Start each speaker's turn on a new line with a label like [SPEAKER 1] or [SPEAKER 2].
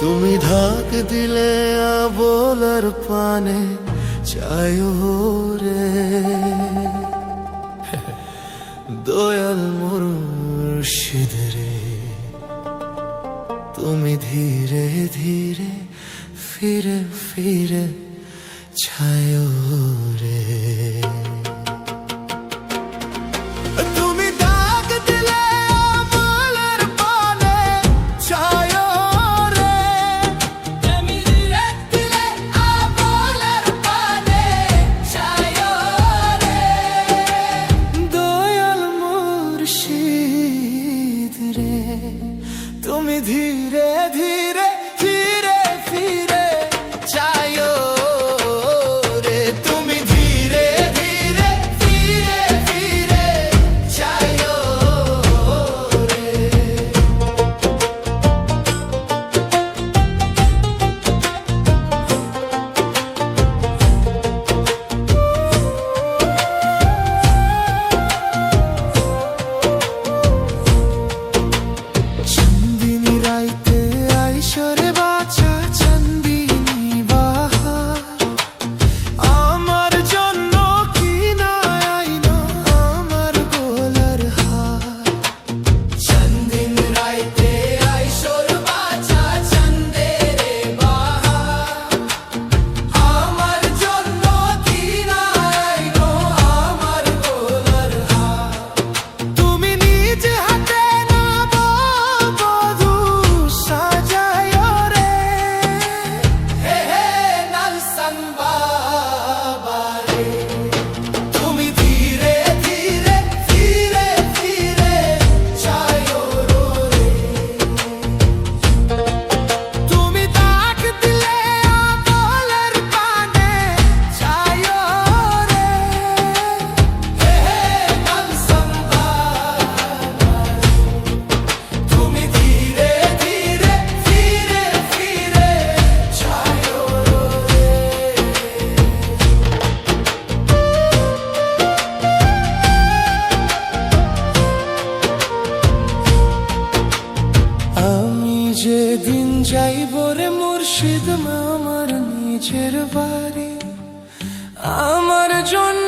[SPEAKER 1] তুমি ধাক দিলে
[SPEAKER 2] আবোলার পানে, চায় রে।
[SPEAKER 1] দয়াল মোর রে, তুমি ধীরে ধীরে ফিরে ফিরে
[SPEAKER 2] ছায় রে।
[SPEAKER 1] তুমি
[SPEAKER 2] ধীরে ধীরে
[SPEAKER 1] সেদিন যাই রে মুর্শিদ আমার নিজের বাড়ি। আমার জন্য